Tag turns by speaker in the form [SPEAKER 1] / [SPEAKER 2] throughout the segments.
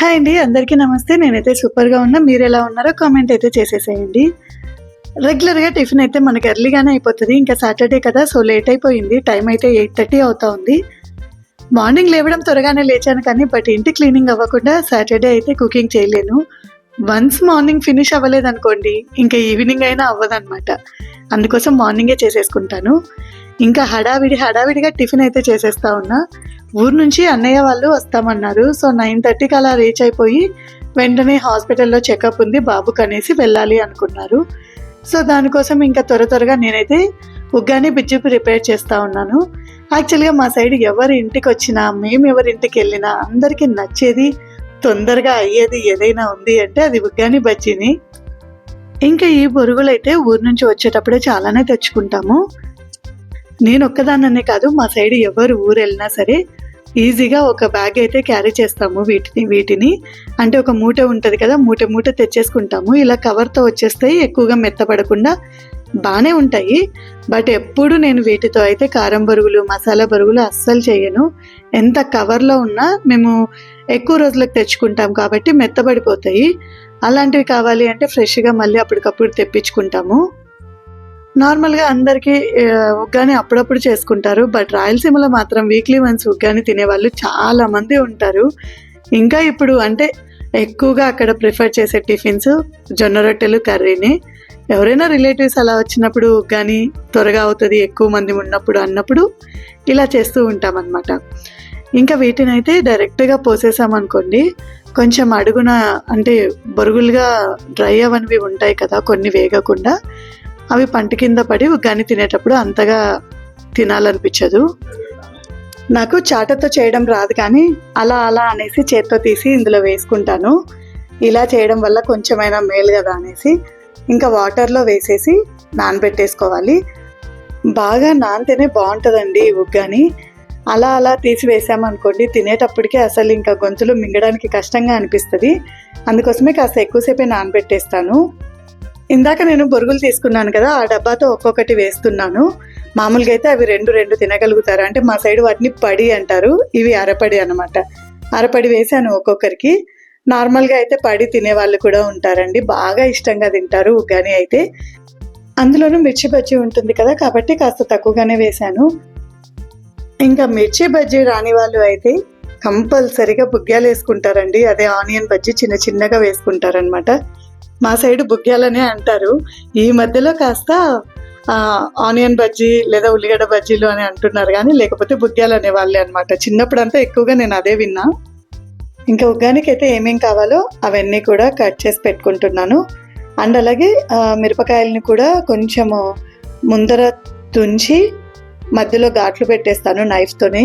[SPEAKER 1] Hi అండి అందరికీ నమస్తే. నేనైతే సూపర్గా ఉన్నా. మీరు ఎలా ఉన్నారో కామెంట్ అయితే చేసేసేయండి. రెగ్యులర్గా టిఫిన్ అయితే మనకి ఎర్లీగానే అయిపోతుంది. ఇంకా సాటర్డే కదా సో లేట్ అయిపోయింది. టైం అయితే ఎయిట్ థర్టీ అవుతా ఉంది. మార్నింగ్ లేవడం త్వరగానే లేచాను కానీ బట్ ఇంటి క్లీనింగ్ అవ్వకుండా సాటర్డే అయితే కుకింగ్ చేయలేను. వన్స్ మార్నింగ్ ఫినిష్ అవ్వలేదు అనుకోండి ఇంకా ఈవినింగ్ అయినా అవ్వదన్నమాట. అందుకోసం మార్నింగే చేసేసుకుంటాను. ఇంకా హడావిడి హడావిడిగా టిఫిన్ అయితే చేసేస్తా ఉన్నా. ఊరు నుంచి అన్నయ్య వాళ్ళు వస్తామన్నారు. సో నైన్ థర్టీకి అలా రీచ్ అయిపోయి వెంటనే హాస్పిటల్లో చెకప్ ఉంది. బాబుకి అనేసి వెళ్ళాలి అనుకున్నారు. సో దానికోసం ఇంకా త్వర త్వరగా నేనైతే ఉగ్గాని బిజ్జి ప్రిపేర్ చేస్తూ ఉన్నాను. యాక్చువల్గా మా సైడ్ ఎవరి ఇంటికి వచ్చినా మేము ఎవరి ఇంటికి వెళ్ళినా అందరికీ నచ్చేది తొందరగా అయ్యేది ఏదైనా ఉంది అంటే అది ఉగ్గాని బజ్జీని. ఇంకా ఈ బొరుగులైతే ఊరు నుంచి వచ్చేటప్పుడే చాలానే తెచ్చుకుంటాము. నేను ఒక్కదాన్ననే కాదు మా సైడ్ ఎవరు ఊరు వెళ్ళినా సరే ఈజీగా ఒక బ్యాగ్ అయితే క్యారీ చేస్తాము వీటిని వీటిని. అంటే ఒక మూట ఉంటుంది కదా మూట మూట తెచ్చేసుకుంటాము. ఇలా కవర్తో వచ్చేస్తాయి ఎక్కువగా మెత్తపడకుండా బాగానే ఉంటాయి. బట్ ఎప్పుడు నేను వీటితో అయితే కారం బరుగులు మసాలా బరుగులు అస్సలు చేయను. ఎంత కవర్లో ఉన్నా మేము ఎక్కువ రోజులకు తెచ్చుకుంటాం కాబట్టి మెత్తబడిపోతాయి. అలాంటివి కావాలి అంటే ఫ్రెష్గా మళ్ళీ అప్పటికప్పుడు తెప్పించుకుంటాము. నార్మల్గా అందరికీ ఉగ్గాని అప్పుడప్పుడు చేసుకుంటారు. బట్ రాయలసీమలో మాత్రం వీక్లీ వన్స్ ఉగ్గాని తినేవాళ్ళు చాలామంది ఉంటారు. ఇంకా ఇప్పుడు అంటే ఎక్కువగా అక్కడ ప్రిఫర్ చేసే టిఫిన్స్ జొన్న రొట్టెలు కర్రీని. ఎవరైనా రిలేటివ్స్ అలా వచ్చినప్పుడు ఉగ్గాని త్వరగా అవుతుంది ఎక్కువ మంది ఉన్నప్పుడు అన్నప్పుడు ఇలా చేస్తూ ఉంటాం ఇంకా వీటిని అయితే డైరెక్ట్గా పోసేసామనుకోండి కొంచెం అడుగున అంటే బొరుగులుగా డ్రై అవనివి ఉంటాయి కదా కొన్ని వేగకుండా. అవి పంట కింద పడి ఉగ్గాని తినేటప్పుడు అంతగా తినాలనిపించదు. నాకు చాటతో చేయడం రాదు కానీ అలా అలా అనేసి చేత్తో తీసి ఇందులో వేసుకుంటాను. ఇలా చేయడం వల్ల కొంచెమైనా మేలు కదా అనేసి ఇంకా వాటర్లో వేసేసి నానబెట్టేసుకోవాలి. బాగా నానితేనే బాగుంటుందండి ఈ ఉగ్గాని. అలా అలా తీసి వేసామనుకోండి తినేటప్పటికే అసలు ఇంకా గొంతులు మింగడానికి కష్టంగా అనిపిస్తుంది. అందుకోసమే కాస్త ఎక్కువసేపే నానబెట్టేస్తాను. ఇందాక నేను బొరుగులు తీసుకున్నాను కదా ఆ డబ్బాతో ఒక్కొక్కటి వేస్తున్నాను. మామూలుగా అయితే అవి రెండు రెండు తినగలుగుతారు. అంటే మా సైడ్ వాటిని పడి అంటారు ఇవి అరపడి అనమాట అరపడి వేసాను ఒక్కొక్కరికి. నార్మల్గా అయితే పడి తినే వాళ్ళు కూడా ఉంటారండి. బాగా ఇష్టంగా తింటారు ఉగ్గాని అయితే. అందులోనూ మిర్చి బజ్జీ ఉంటుంది కదా కాబట్టి కాస్త తక్కువగానే వేశాను. ఇంకా మిర్చి బజ్జీ రాని వాళ్ళు అయితే కంపల్సరిగా బుగ్గ్యాలు వేసుకుంటారండి. అదే ఆనియన్ బజ్జీ చిన్న చిన్నగా వేసుకుంటారనమాట మా సైడ్ బుగ్గ్యాలనే అంటారు. ఈ మధ్యలో కాస్త ఆనియన్ బజ్జీ లేదా ఉల్లిగడ్డ బజ్జీలు అని అంటున్నారు కానీ లేకపోతే బుగ్గ్యాలు అనేవాళ్ళే అనమాట చిన్నప్పుడు అంతా ఎక్కువగా నేను అదే విన్నా. ఇంకా ఉగ్గానికి అయితే ఏమేం కావాలో అవన్నీ కూడా కట్ చేసి పెట్టుకుంటున్నాను. అండ్ అలాగే మిరపకాయలని కూడా కొంచెము ముందర తుంచి మధ్యలో ఘాట్లు పెట్టేస్తాను నైఫ్తోనే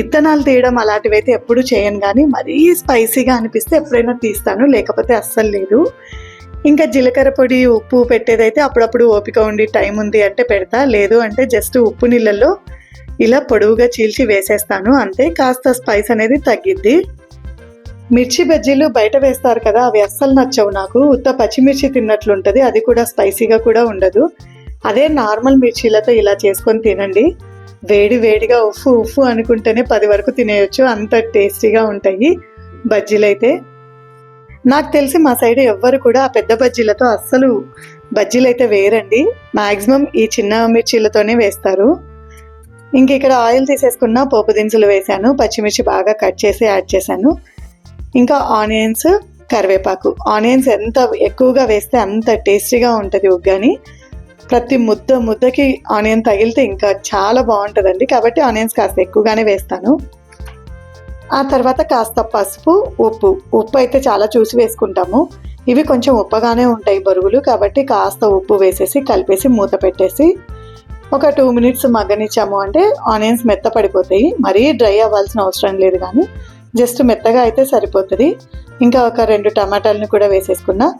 [SPEAKER 1] ఇత్తనాలు తీయడం అలాంటివి అయితే ఎప్పుడు చేయను కానీ మరీ స్పైసీగా అనిపిస్తే ఎప్పుడైనా తీస్తాను లేకపోతే అస్సలు లేదు. ఇంకా జీలకర్ర పొడి ఉప్పు పెట్టేదైతే అప్పుడప్పుడు ఓపిక ఉండి టైం ఉంది అంటే పెడతా. లేదు అంటే జస్ట్ ఉప్పు నీళ్ళల్లో ఇలా పొడవుగా చీల్చి వేసేస్తాను. అంతే కాస్త స్పైస్ అనేది తగ్గిద్ది. మిర్చి బజ్జీలు బయట వేస్తారు కదా అవి అస్సలు నచ్చవు నాకు. ఉత్త పచ్చిమిర్చి తిన్నట్లుంటుంది అది కూడా స్పైసీగా కూడా ఉండదు. అదే నార్మల్ మిర్చీలతో ఇలా చేసుకొని తినండి. వేడి వేడిగా ఉఫ్ఫు ఉఫ్ఫు అనుకుంటేనే పది వరకు తినేయొచ్చు. అంత టేస్టీగా ఉంటాయి బజ్జీలు అయితే నాకు తెలిసి మా సైడ్ ఎవ్వరు కూడా ఆ పెద్ద బజ్జీలతో అస్సలు బజ్జీలు అయితే వేయరండి మాక్సిమం ఈ చిన్న మిర్చీలతోనే వేస్తారు. ఇంక ఇక్కడ ఆయిల్ తీసేసుకున్న పోపు దినుసులు వేశాను. పచ్చిమిర్చి బాగా కట్ చేసి యాడ్ చేశాను. ఇంకా ఆనియన్స్ కరివేపాకు. ఆనియన్స్ ఎంత ఎక్కువగా వేస్తే అంత టేస్టీగా ఉంటుంది ఉగ్గాని. ప్రతి ముద్ద ముద్దకి ఆనియన్ తగిలితే ఇంకా చాలా బాగుంటుందండి. కాబట్టి ఆనియన్స్ కాస్త ఎక్కువగానే వేస్తాను. ఆ తర్వాత కాస్త పసుపు ఉప్పు. ఉప్పు అయితే చాలా చూసి వేసుకుంటాము. ఇవి కొంచెం ఉప్పగానే ఉంటాయి బరుగులు కాబట్టి కాస్త ఉప్పు వేసేసి కలిపేసి మూత పెట్టేసి ఒక టూ మినిట్స్ మగ్గనిచ్చాము అంటే ఆనియన్స్ మెత్తపడిపోతాయి. మరీ డ్రై అవ్వాల్సిన అవసరం లేదు కానీ జస్ట్ మెత్తగా అయితే సరిపోతుంది. ఇంకా ఒక రెండు టమాటాలను కూడా వేసేసుకున్న.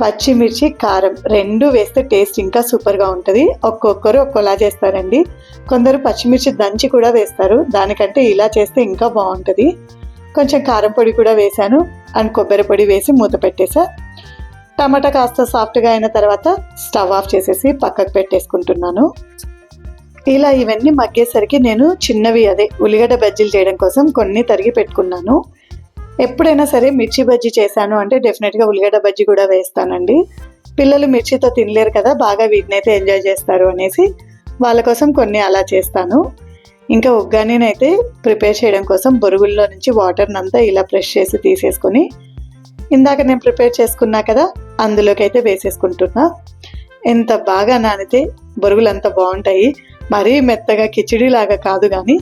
[SPEAKER 1] పచ్చిమిర్చి కారం రెండు వేస్తే టేస్ట్ ఇంకా సూపర్గా ఉంటుంది. ఒక్కొక్కరు ఒక్కోలా చేస్తారండి. కొందరు పచ్చిమిర్చి దంచి కూడా వేస్తారు. దానికంటే ఇలా చేస్తే ఇంకా బాగుంటుంది. కొంచెం కారం పొడి కూడా వేశాను. అండ్ కొబ్బరి పొడి వేసి మూత పెట్టేసా. టమాటా కాస్త సాఫ్ట్గా అయిన తర్వాత స్టవ్ ఆఫ్ చేసేసి పక్కకు పెట్టేసుకుంటున్నాను. ఇలా ఇవన్నీ మగ్గేసరికి నేను చిన్నవి అదే ఉల్లిగడ్డ బజ్జీలు చేయడం కోసం కొన్ని తరిగి పెట్టుకున్నాను. ఎప్పుడైనా సరే మిర్చి బజ్జీ చేశాను. అంటే డెఫినెట్గా ఉల్లిగడ్డ బజ్జీ కూడా వేస్తానండి. పిల్లలు మిర్చితో తినలేరు కదా బాగా వీటినైతే ఎంజాయ్ చేస్తారు అనేసి వాళ్ళ కోసం కొన్ని అలా చేస్తాను. ఇంకా ఉగ్గానినైతే ప్రిపేర్ చేయడం కోసం బొరుగుల్లో నుంచి వాటర్ని అంతా ఇలా ప్రెష్ చేసి తీసేసుకొని ఇందాక నేను ప్రిపేర్ చేసుకున్నా కదా అందులోకి అయితే వేసేసుకుంటున్నా. ఎంత బాగా నానితే బొరుగులు అంత బాగుంటాయి. మరీ మెత్తగా కిచిడి లాగా కాదు కానీ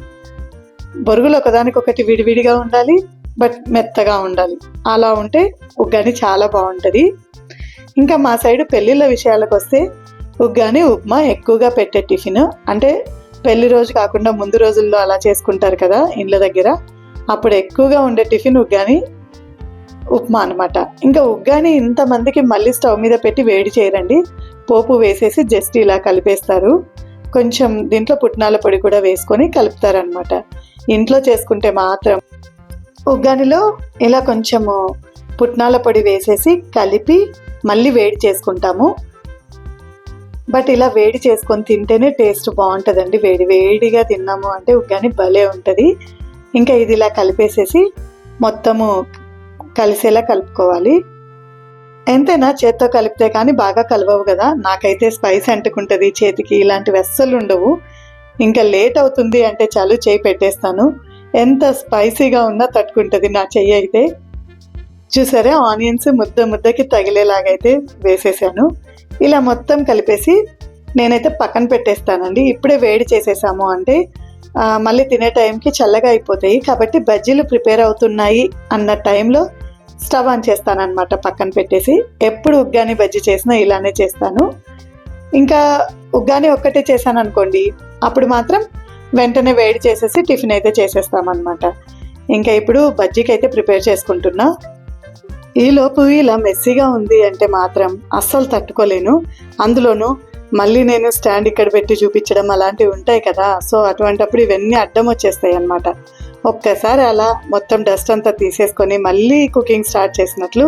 [SPEAKER 1] బొరుగులు ఒకదానికొకటి విడివిడిగా ఉండాలి. బట్ మెత్తగా ఉండాలి. అలా ఉంటే ఉగ్గాని చాలా బాగుంటుంది. ఇంకా మా సైడ్ పెళ్ళిళ్ళ విషయాలకు వస్తే ఉగ్గాని ఉప్మా ఎక్కువగా పెట్టే టిఫిన్. అంటే పెళ్ళి రోజు కాకుండా ముందు రోజుల్లో అలా చేసుకుంటారు కదా ఇండ్ల దగ్గర. అప్పుడు ఎక్కువగా ఉండే టిఫిన్ ఉగ్గాని ఉప్మా అనమాట ఇంకా ఉగ్గాని ఇంతమందికి మళ్ళీ స్టవ్ మీద పెట్టి వేడి చేయరండి. పోపు వేసేసి జస్ట్ ఇలా కలిపేస్తారు. కొంచెం దీంట్లో పుట్నాల పొడి కూడా వేసుకొని కలుపుతారనమాట ఇంట్లో చేసుకుంటే మాత్రం ఉగ్గానిలో ఇలా కొంచెము పుట్నాల పొడి వేసేసి కలిపి మళ్ళీ వేడి చేసుకుంటాము. బట్ ఇలా వేడి చేసుకొని తింటేనే టేస్ట్ బాగుంటుందండి. వేడి వేడిగా తిన్నాము అంటే ఉగ్గాని భలే ఉంటుంది. ఇంకా ఇది ఇలా కలిపేసేసి మొత్తము కలిసేలా కలుపుకోవాలి. ఎంతైనా చేత్తో కలిపితే కానీ బాగా కలవవు కదా. నాకైతే స్పైస్ అంటుకుంటుంది. చేతికి ఇలాంటివి అస్సలు ఉండవు. ఇంకా లేట్ అవుతుంది అంటే చాలు చేయి పెట్టేస్తాను. ఎంత స్పైసీగా ఉన్నా తట్టుకుంటుంది నా చెయ్యి అయితే. చూసారా ఆనియన్స్ ముద్ద ముద్దకి తగిలేలాగైతే వేసేసాను. ఇలా మొత్తం కలిపేసి నేనైతే పక్కన పెట్టేస్తానండి. ఇప్పుడే వేడి చేసేసాము అంటే మళ్ళీ తినే టైంకి చల్లగా అయిపోతాయి. కాబట్టి బజ్జీలు ప్రిపేర్ అవుతున్నాయి అన్న టైంలో స్టవ్ ఆన్ చేస్తానన్నమాట పక్కన పెట్టేసి. ఎప్పుడు ఉగ్గాని బజ్జీ చేసినా ఇలానే చేస్తాను. ఇంకా ఉగ్గాని ఒక్కటే చేశాను అనుకోండి అప్పుడు మాత్రం వెంటనే వేడి చేసేసి టిఫిన్ అయితే చేసేస్తామన్నమాట. ఇంకా ఇప్పుడు బజ్జీకి అయితే ప్రిపేర్ చేసుకుంటున్నా. ఈలోపు ఇలా మెస్సీగా ఉంది అంటే మాత్రం అస్సలు తట్టుకోలేను. అందులోనూ మళ్ళీ నేను స్టాండ్ ఇక్కడ పెట్టి చూపించడం అలాంటివి ఉంటాయి కదా సో అటువంటప్పుడు ఇవన్నీ అడ్డం వచ్చేస్తాయి అన్నమాట. ఒక్కసారి అలా మొత్తం డస్ట్ అంతా తీసేసుకొని మళ్ళీ కుకింగ్ స్టార్ట్ చేసినట్లు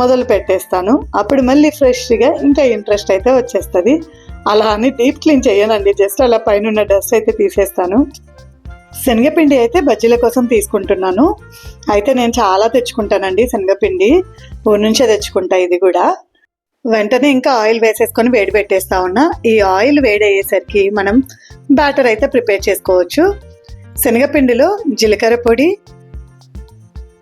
[SPEAKER 1] మొదలు పెట్టేస్తాను. అప్పుడు మళ్ళీ ఫ్రెష్గా ఇంకా ఇంట్రెస్ట్ అయితే వచ్చేస్తుంది. అలా అని డీప్ క్లీన్ చేయనండి. జస్ట్ అలా పైన ఉన్న డస్ట్ అయితే తీసేస్తాను. శనగపిండి అయితే బజ్జీల కోసం తీసుకుంటున్నాను. అయితే నేను చాలా తెచ్చుకుంటానండి శనగపిండి. ఊరి నుంచే తెచ్చుకుంటా ఇది కూడా. వెంటనే ఇంకా ఆయిల్ వేసేసుకొని వేడి పెట్టేస్తా ఉన్నా. ఈ ఆయిల్ వేడి అయ్యేసరికి మనం బ్యాటర్ అయితే ప్రిపేర్ చేసుకోవచ్చు. శనగపిండిలో జీలకర్ర పొడి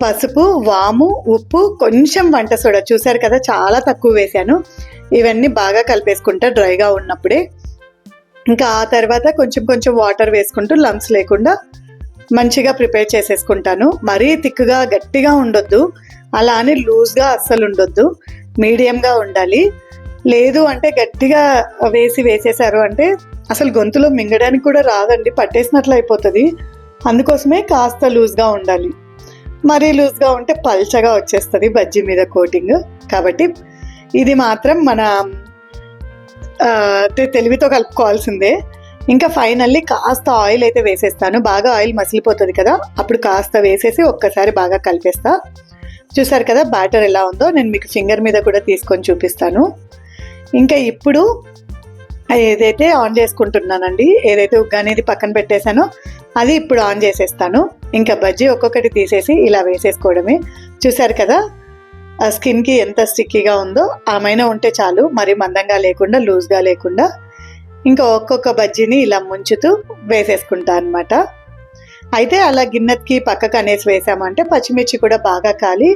[SPEAKER 1] పసుపు వాము ఉప్పు కొంచెం వంట సోడా. చూసారు కదా చాలా తక్కువ వేశాను. ఇవన్నీ బాగా కలిపేసుకుంటా డ్రైగా ఉన్నప్పుడే. ఇంకా ఆ తర్వాత కొంచెం కొంచెం వాటర్ వేసుకుంటూ లంప్స్ లేకుండా మంచిగా ప్రిపేర్ చేసేసుకుంటాను. మరీ తిక్కుగా గట్టిగా ఉండొద్దు. అలా అని లూజ్గా అస్సలు ఉండొద్దు. మీడియంగా ఉండాలి. లేదు అంటే గట్టిగా వేసి వేసేసారు అంటే అసలు గొంతులో మింగడానికి కూడా రాదండి. పట్టేసినట్లు అయిపోతుంది. అందుకోసమే కాస్త లూజ్గా ఉండాలి. మరీ లూజ్గా ఉంటే పల్చగా వచ్చేస్తుంది బజ్జీ మీద కోటింగ్. కాబట్టి ఇది మాత్రం మన తెలివితో కలుపుకోవాల్సిందే. ఇంకా ఫైనల్లీ కాస్త ఆయిల్ అయితే వేసేస్తాను. బాగా ఆయిల్ మసిలిపోతుంది కదా అప్పుడు కాస్త వేసేసి ఒక్కసారి బాగా కలిపేస్తా. చూసారు కదా బ్యాటర్ ఎలా ఉందో? నేను మీకు ఫింగర్ మీద కూడా తీసుకొని చూపిస్తాను. ఇంకా ఇప్పుడు ఏదైతే ఆన్ చేసుకుంటున్నానండి ఏదైతే ఉగ్గానేది పక్కన పెట్టేశానో అది ఇప్పుడు ఆన్ చేసేస్తాను. ఇంకా బజ్జీ ఒక్కొక్కటి తీసేసి ఇలా వేసేసుకోవడమే. చూసారు కదా ఆ స్కిన్కి ఎంత స్టిక్కీగా ఉందో ఆమెనా ఉంటే చాలు మరి మందంగా లేకుండా లూజ్గా లేకుండా ఇంకా ఒక్కొక్క బజ్జీని ఇలా ముంచుతూ వేసేసుకుంటా అనమాట అయితే అలా గిన్నెకి పక్కకు అనేసి వేసామంటే పచ్చిమిర్చి కూడా బాగా కాలి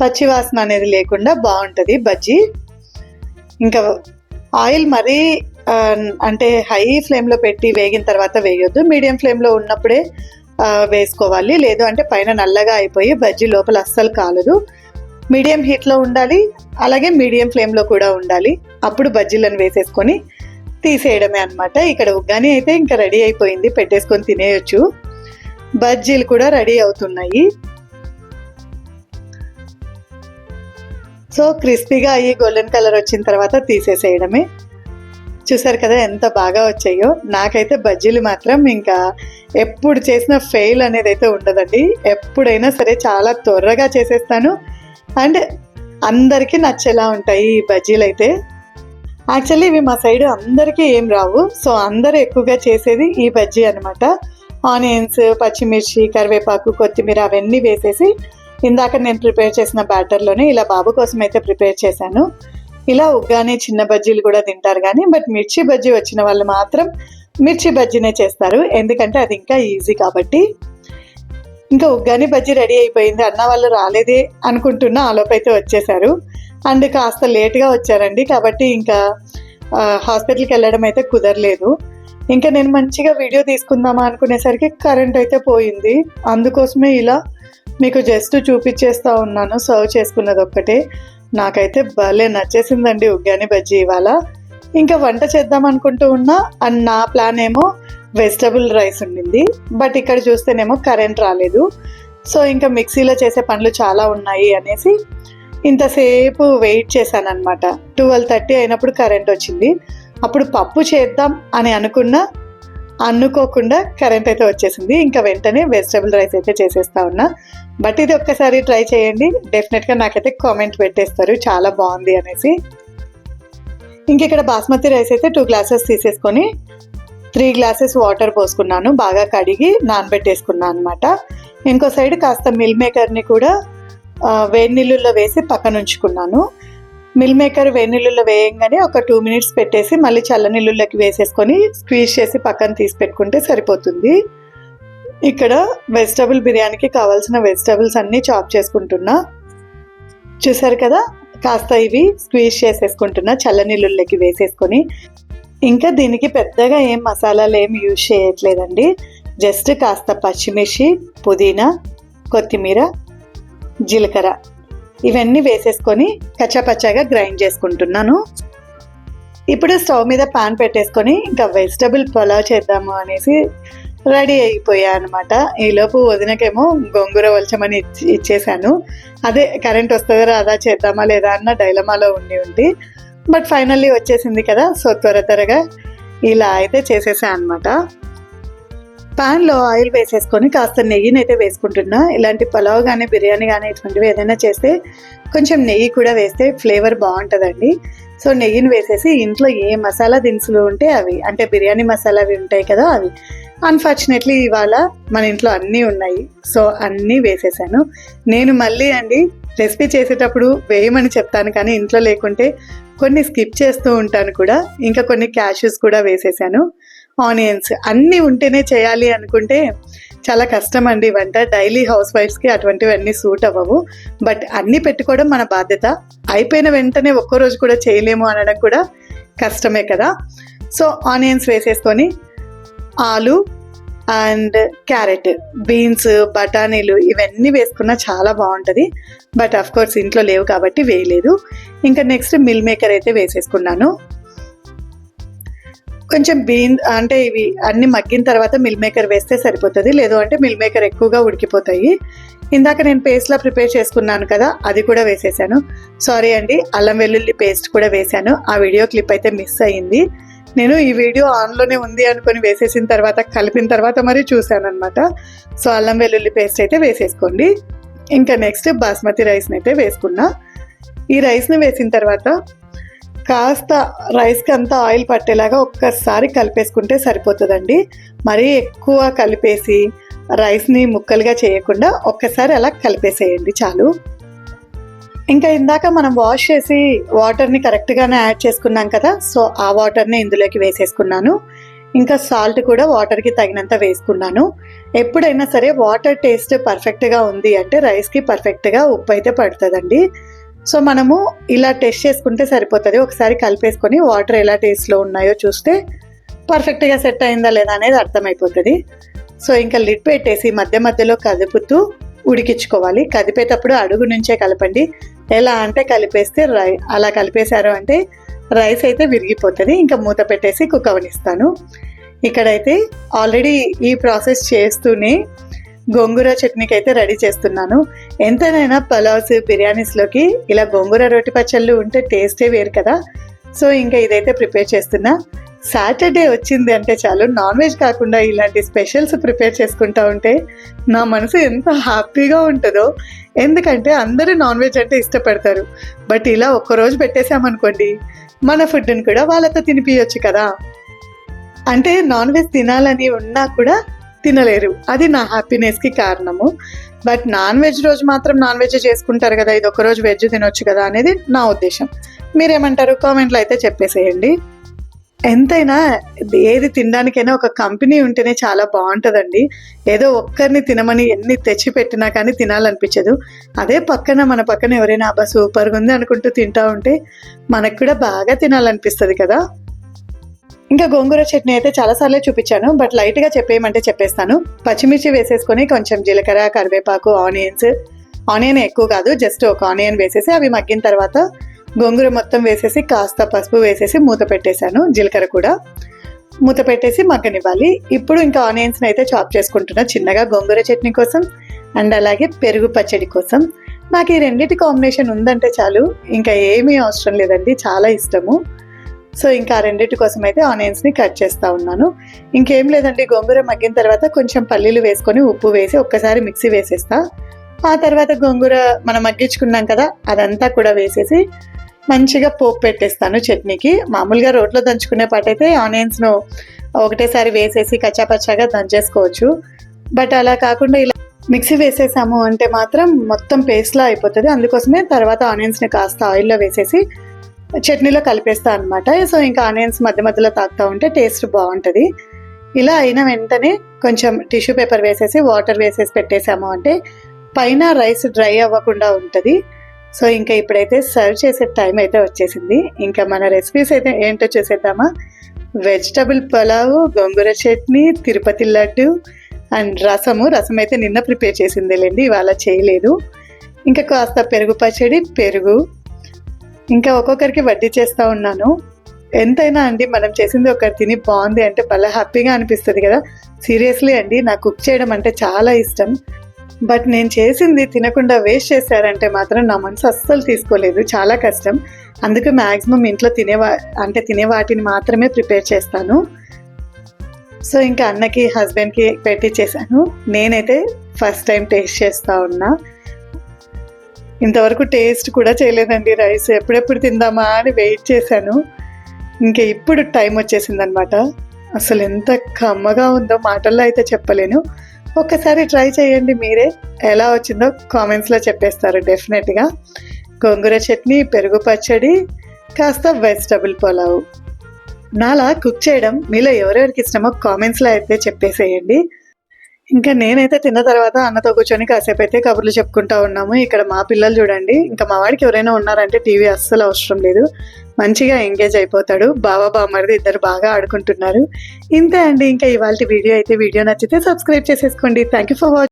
[SPEAKER 1] పచ్చి వాసన అనేది లేకుండా బాగుంటుంది బజ్జీ. ఇంకా ఆయిల్ మరీ అంటే హై ఫ్లేమ్లో పెట్టి వేగిన తర్వాత వేయొద్దు. మీడియం ఫ్లేమ్లో ఉన్నప్పుడే వేసుకోవాలి. లేదు అంటే పైన నల్లగా అయిపోయి బజ్జీ లోపల అస్సలు కాలదు. మీడియం హీట్లో ఉండాలి. అలాగే మీడియం ఫ్లేమ్లో కూడా ఉండాలి. అప్పుడు బజ్జీలను వేసేసుకొని తీసేయడమే అన్నమాట. ఇక్కడ ఉగ్గాని అయితే ఇంకా రెడీ అయిపోయింది. పెట్టేసుకొని తినేయొచ్చు. బజ్జీలు కూడా రెడీ అవుతున్నాయి. సో క్రిస్పీగా అయ్యి గోల్డెన్ కలర్ వచ్చిన తర్వాత తీసేసేయడమే. చూసారు కదా ఎంత బాగా వచ్చాయో. నాకైతే బజ్జీలు మాత్రం ఇంకా ఎప్పుడు చేసిన ఫెయిల్ అనేది అయితే ఉండదండి. ఎప్పుడైనా సరే చాలా త్వరగా చేసేస్తాను. అండ్ అందరికీ నచ్చేలా ఉంటాయి ఈ బజ్జీలు అయితే. యాక్చువల్లీ ఇవి మా సైడ్ అందరికీ ఏం రావు. సో అందరూ ఎక్కువగా చేసేది ఈ బజ్జీ అనమాట ఆనియన్స్ పచ్చిమిర్చి కరివేపాకు కొత్తిమీర అవన్నీ వేసేసి ఇందాక నేను ప్రిపేర్ చేసిన బ్యాటర్లోనే ఇలా బాబు కోసం అయితే ప్రిపేర్ చేశాను. ఇలా ఉగ్గానే చిన్న బజ్జీలు కూడా తింటారు కానీ బట్ మిర్చి బజ్జీ వచ్చిన వాళ్ళు మాత్రం మిర్చి బజ్జీనే చేస్తారు. ఎందుకంటే అది ఇంకా ఈజీ కాబట్టి. ఇంకా ఉగ్గాని బజ్జీ రెడీ అయిపోయింది. అన్న వాళ్ళు రాలేదే అనుకుంటున్న ఆలోపైతే వచ్చేసారు అండ్ కాస్త లేట్గా వచ్చారండి కాబట్టి ఇంకా హాస్పిటల్కి వెళ్ళడం అయితే కుదరలేదు. ఇంకా నేను మంచిగా వీడియో తీసుకుందామా అనుకునేసరికి కరెంట్ అయితే పోయింది. అందుకోసమే ఇలా మీకు జస్ట్ చూపించేస్తూ ఉన్నాను. సర్వ్ చేసుకున్నది ఒక్కటే. నాకైతే భలే నచ్చేసిందండి ఉగ్గాని బజ్జీ ఇవాళ. ఇంకా వంట చేద్దాం అనుకుంటూ ఉన్నా అండ్ నా ప్లాన్ ఏమో వెజిటబుల్ రైస్ ఉండింది. బట్ ఇక్కడ చూస్తేనేమో కరెంట్ రాలేదు. సో ఇంకా మిక్సీలో చేసే పనులు చాలా ఉన్నాయి అనేసి ఇంతసేపు వెయిట్ చేశాను అనమాట ట్వెల్వ్ థర్టీ అయినప్పుడు కరెంట్ వచ్చింది. అప్పుడు పప్పు చేద్దాం అని అనుకున్నా అనుకోకుండా కరెంట్ అయితే వచ్చేసింది. ఇంకా వెంటనే వెజిటబుల్ రైస్ అయితే చేసేస్తా ఉన్నా. బట్ ఇది ఒక్కసారి ట్రై చేయండి. డెఫినెట్గా నాకైతే కామెంట్ పెట్టేస్తారు. చాలా బాగుంది అనేసి. ఇంక ఇక్కడ బాస్మతి రైస్ అయితే టూ గ్లాసెస్ తీసేసుకొని త్రీ గ్లాసెస్ వాటర్ పోసుకున్నాను. బాగా కడిగి నానబెట్టేసుకున్నాను అనమాట ఇంకో సైడ్ కాస్త మిల్ మేకర్ని కూడా వేడి నీళ్ళల్లో వేసి పక్కన ఉంచుకున్నాను. మిల్ మేకర్ వేడి నీళ్ళల్లో వేయంగానే ఒక టూ మినిట్స్ పెట్టేసి మళ్ళీ చల్ల నీళ్ళలోకి వేసేసుకొని స్క్వీజ్ చేసి పక్కన తీసి పెట్టుకుంటే సరిపోతుంది. ఇక్కడ వెజిటబుల్ బిర్యానీకి కావాల్సిన వెజిటబుల్స్ అన్నీ చాప్ చేసుకుంటున్నా. చూసారు కదా? కాస్త ఇవి స్క్వీజ్ చేసేసుకుంటున్నా చల్ల వేసేసుకొని. ఇంకా దీనికి పెద్దగా ఏం మసాలాలు ఏం యూజ్ చేయట్లేదండి. జస్ట్ కాస్త పచ్చిమిర్చి పుదీనా కొత్తిమీర జీలకర్ర. ఇవన్నీ వేసేసుకొని కచ్చాపచ్చాగా గ్రైండ్ చేసుకుంటున్నాను. ఇప్పుడు స్టవ్ మీద పాన్ పెట్టేసుకొని ఇంకా వెజిటబుల్ పులావ్ చేద్దాము అనేసి రెడీ అయిపోయా అనమాట ఈలోపు వదినకేమో గొంగూర వలచమని ఇచ్చి ఇచ్చేసాను అదే కరెంట్ వస్తుందా రాదా చేద్దామా లేదా అన్న డైలమాలో ఉండి ఉండి. బట్ ఫైనల్లీ వచ్చేసింది కదా సో త్వర త్వరగా ఇలా అయితే చేసేసా అనమాట ప్యాన్లో ఆయిల్ వేసేసుకొని కాస్త నెయ్యిని అయితే వేసుకుంటున్నా. ఇలాంటి పలావ్ కానీ బిర్యానీ కానీ ఇటువంటివి ఏదైనా చేస్తే కొంచెం నెయ్యి కూడా వేస్తే ఫ్లేవర్ బాగుంటుందండి. సో నెయ్యిని వేసేసి ఇంట్లో ఏ మసాలా దినుసులు ఉంటే అవి అంటే బిర్యానీ మసాలా అవి ఉంటాయి కదా అవి అన్ఫార్చునేట్లీ ఇవాళ మన ఇంట్లో అన్నీ ఉన్నాయి. సో అన్నీ వేసేసాను. నేను మళ్ళీ అండి రెసిపీ చేసేటప్పుడు వేయమని చెప్తాను కానీ ఇంట్లో లేకుంటే కొన్ని స్కిప్ చేస్తూ ఉంటాను కూడా. ఇంకా కొన్ని క్యాషెస్ కూడా వేసేసాను. ఆనియన్స్ అన్నీ ఉంటేనే చేయాలి అనుకుంటే చాలా కష్టం అండి. వంట డైలీ హౌస్ వైఫ్స్కి అటువంటివన్నీ సూట్ అవ్వవు. బట్ అన్నీ పెట్టుకోవడం మన బాధ్యత. అయిపోయిన వెంటనే ఒక్కో రోజు కూడా చేయలేము అనడం కూడా కష్టమే కదా. సో ఆనియన్స్ వేసేసుకొని ఆలు అండ్ క్యారెట్ బీన్స్ బఠానీలు ఇవన్నీ వేసుకున్నా చాలా బాగుంటుంది. బట్ అఫ్ కోర్స్ ఇంట్లో లేవు కాబట్టి వేయలేదు. ఇంకా నెక్స్ట్ మిల్ మేకర్ అయితే వేసేసుకున్నాను. కొంచెం బీన్ అంటే ఇవి అన్ని మగ్గిన తర్వాత మిల్ మేకర్ వేస్తే సరిపోతుంది. లేదు అంటే మిల్ మేకర్ ఎక్కువగా ఉడికిపోతాయి. ఇందాక నేను పేస్ట్లా ప్రిపేర్ చేసుకున్నాను కదా అది కూడా వేసేసాను. సారీ అండి అల్లం వెల్లుల్లి పేస్ట్ కూడా వేశాను ఆ వీడియో క్లిప్ అయితే మిస్ అయ్యింది. నేను ఈ వీడియో ఆన్లోనే ఉంది అనుకొని వేసేసిన తర్వాత కలిపిన తర్వాత మరీ చూశానమాట సో అల్లం వెల్లుల్లి పేస్ట్ అయితే వేసేసుకోండి. ఇంకా నెక్స్ట్ బాస్మతి రైస్ని అయితే వేసుకున్నా. ఈ రైస్ని వేసిన తర్వాత కాస్త రైస్కి అంతా ఆయిల్ పట్టేలాగా ఒక్కసారి కలిపేసుకుంటే సరిపోతుందండి. మరీ ఎక్కువ కలిపేసి రైస్ని ముక్కలుగా చేయకుండా ఒక్కసారి అలా కలిపేసేయండి చాలు. ఇంకా ఇందాక మనం వాష్ చేసి వాటర్ని కరెక్ట్గానే యాడ్ చేసుకున్నాం కదా సో ఆ వాటర్ని ఇందులోకి వేసేసుకున్నాను. ఇంకా సాల్ట్ కూడా వాటర్కి తగినంత వేసుకున్నాను. ఎప్పుడైనా సరే వాటర్ టేస్ట్ పర్ఫెక్ట్గా ఉంది అంటే రైస్కి పర్ఫెక్ట్గా ఉప్పు అయితే పడుతుందండి. సో మనము ఇలా టెస్ట్ చేసుకుంటే సరిపోతుంది. ఒకసారి కలిపేసుకొని వాటర్ ఎలా టేస్ట్లో ఉన్నాయో చూస్తే పర్ఫెక్ట్గా సెట్ అయిందా లేదా అనేది అర్థమైపోతుంది. సో ఇంకా లిడ్ పెట్టేసి మధ్య మధ్యలో కదుపుతూ ఉడికించుకోవాలి. కదిపేటప్పుడు అడుగు నుంచే కలపండి. ఎలా అంటే కలిపేస్తే రై అలా కలిపేశారు అంటే రైస్ అయితే విరిగిపోతుంది. ఇంకా మూత పెట్టేసి కుక్ అవనిస్తాను. ఇక్కడైతే ఆల్రెడీ ఈ ప్రాసెస్ చేస్తూనే గోంగూర చట్నీకి అయితే రెడీ చేస్తున్నాను. ఎంతనైనా పలావ్స్ బిర్యానీస్లోకి ఇలా గోంగూర రొట్టి పచ్చళ్ళు ఉంటే టేస్టే వేరు కదా. సో ఇంకా ఇదైతే ప్రిపేర్ చేస్తున్నా. సాటర్డే వచ్చింది అంటే చాలు. నాన్ వెజ్ కాకుండా ఇలాంటి స్పెషల్స్ ప్రిపేర్ చేసుకుంటా ఉంటే నా మనసు ఎంత హ్యాపీగా ఉంటుందో. ఎందుకంటే అందరూ నాన్ వెజ్ అంటే ఇష్టపడతారు. బట్ ఇలా ఒక్కరోజు పెట్టేశామనుకోండి మన ఫుడ్ని కూడా వాళ్ళతో తినిపించచ్చు కదా. అంటే నాన్ వెజ్ తినాలని ఉన్నా కూడా తినలేరు. అది నా హ్యాపీనెస్కి కారణము. బట్ నాన్ వెజ్ రోజు మాత్రం నాన్ వెజ్ చేసుకుంటారు కదా ఇది ఒకరోజు వెజ్ తినొచ్చు కదా అనేది నా ఉద్దేశం. మీరేమంటారు? కామెంట్లో అయితే చెప్పేసేయండి. ఎంతైనా ఏది తినడానికైనా ఒక కంపెనీ ఉంటేనే చాలా బాగుంటుందండి. ఏదో ఒక్కరిని తినమని ఎన్ని తెచ్చి పెట్టినా కానీ తినాలనిపించదు. అదే పక్కన మన పక్కన ఎవరైనా అబ్బా సూపర్గా ఉంది అనుకుంటూ తింటా ఉంటే మనకు కూడా బాగా తినాలనిపిస్తుంది కదా. ఇంకా గోంగూర చట్నీ అయితే చాలాసార్లే చూపించాను. బట్ లైట్గా చెప్పేయమంటే చెప్పేస్తాను. పచ్చిమిర్చి వేసేసుకొని కొంచెం జీలకర్ర కరివేపాకు ఆనియన్స్. ఆనియన్ ఎక్కువ కాదు జస్ట్ ఒక ఆనియన్ వేసేసి అవి మగ్గిన తర్వాత గోంగూర మొత్తం వేసేసి కాస్త పసుపు వేసేసి మూత పెట్టేశాను జీలకర్ర కూడా. మూత పెట్టేసి మగ్గనివ్వాలి. ఇప్పుడు ఇంకా ఆనియన్స్ని అయితే చాప్ చేసుకుంటున్నా చిన్నగా గోంగూర చట్నీ కోసం అండ్ అలాగే పెరుగు పచ్చడి కోసం. నాకు ఈ రెండింటి కాంబినేషన్ ఉందంటే చాలు. ఇంకా ఏమీ అవసరం లేదండి చాలా ఇష్టము. సో ఇంకా ఆ రెండింటి కోసం అయితే ఆనియన్స్ని కట్ చేస్తూ ఉన్నాను. ఇంకేం లేదండి గోంగూర మగ్గిన తర్వాత కొంచెం పల్లీలు వేసుకొని ఉప్పు వేసి ఒక్కసారి మిక్సీ వేసేస్తా. ఆ తర్వాత గోంగూర మనం మగ్గించుకున్నాం కదా అదంతా కూడా వేసేసి మంచిగా పోపు పెట్టేస్తాను చట్నీకి. మామూలుగా రోట్లో దంచుకునే పాటైతే ఆనియన్స్ను ఒకటేసారి వేసేసి కచ్చాపచ్చాగా దంచేసుకోవచ్చు. బట్ అలా కాకుండా ఇలా మిక్సీ వేసేసాము అంటే మాత్రం మొత్తం పేస్ట్లా అయిపోతుంది. అందుకోసమే తర్వాత ఆనియన్స్ని కాస్త ఆయిల్లో వేసేసి చట్నీలో కలిపేస్తా అనమాట సో ఇంకా ఆనియన్స్ మధ్య మధ్యలో తాకుతూ ఉంటే టేస్ట్ బాగుంటుంది. ఇలా అయిన వెంటనే కొంచెం టిష్యూ పేపర్ వేసేసి వాటర్ వేసేసి పెట్టేసాము అంటే పైన రైస్ డ్రై అవ్వకుండా ఉంటుంది. సో ఇంకా ఇప్పుడైతే సర్వ్ చేసే టైం అయితే వచ్చేసింది. ఇంకా మన రెసిపీస్ అయితే ఏంటో చూసేద్దామా? Vegetable pulao gongura chutney Tirupati laddu and rasam. రసం అయితే నిన్న ప్రిపేర్ చేసిందేలేండి ఇవాళ చేయలేదు. ఇంకా కాస్త పెరుగు పచ్చడి పెరుగు. ఇంకా ఒక్కొక్కరికి వడ్డీ చేస్తూ ఉన్నాను. ఎంతైనా అండి మనం చేసింది ఒకటి తిని బాగుంది అంటే భలే హ్యాపీగా అనిపిస్తుంది కదా. సీరియస్లీ అండి నాకు కుక్ చేయడం అంటే చాలా ఇష్టం. బట్ నేను చేసింది తినకుండా వేస్ట్ చేశారంటే మాత్రం నా మనసు అస్సలు తీసుకోలేదు. చాలా కష్టం. అందుకే మ్యాక్సిమం ఇంట్లో తినేవా అంటే తినే వాటిని మాత్రమే ప్రిపేర్ చేస్తాను. సో ఇంకా అన్నకి హస్బెండ్కి పెట్టించేసాను నేనైతే ఫస్ట్ టైం టేస్ట్ చేస్తూ ఉన్నా. ఇంతవరకు టేస్ట్ కూడా చేయలేదండి రైస్ ఎప్పుడెప్పుడు తిందామా అని వెయిట్ చేశాను. ఇంకా ఇప్పుడు టైం వచ్చేసింది అనమాట అసలు ఎంత కమ్మగా ఉందో మాటల్లో అయితే చెప్పలేను. ఒకసారి ట్రై చేయండి మీరే. ఎలా వచ్చిందో కామెంట్స్లో చెప్పేస్తారు డెఫినెట్గా గోంగూర చట్నీ పెరుగు పచ్చడి కాస్త వెజిటబుల్ పులావ్ నాలా కుక్ చేయడం మీలో ఎవరెవరికి ఇష్టమో కామెంట్స్లో అయితే చెప్పేసేయండి. ఇంకా నేనైతే తిన్న తర్వాత అన్నతో కూర్చొని కాసేపు అయితే కబుర్లు చెప్పుకుంటా ఉన్నాము. ఇక్కడ మా పిల్లలు చూడండి ఇంకా మా వాడికి ఎవరైనా ఉన్నారంటే టీవీ అస్సలు అవసరం లేదు. మంచిగా ఎంగేజ్ అయిపోతాడు. బావ బామ్మరిది ఇద్దరు బాగా ఆడుకుంటున్నారు. ఇంతే అండి. ఇంకా ఇవాళ వీడియో అయితే వీడియో నచ్చితే సబ్స్క్రైబ్ చేసేసుకోండి. Thank you for watching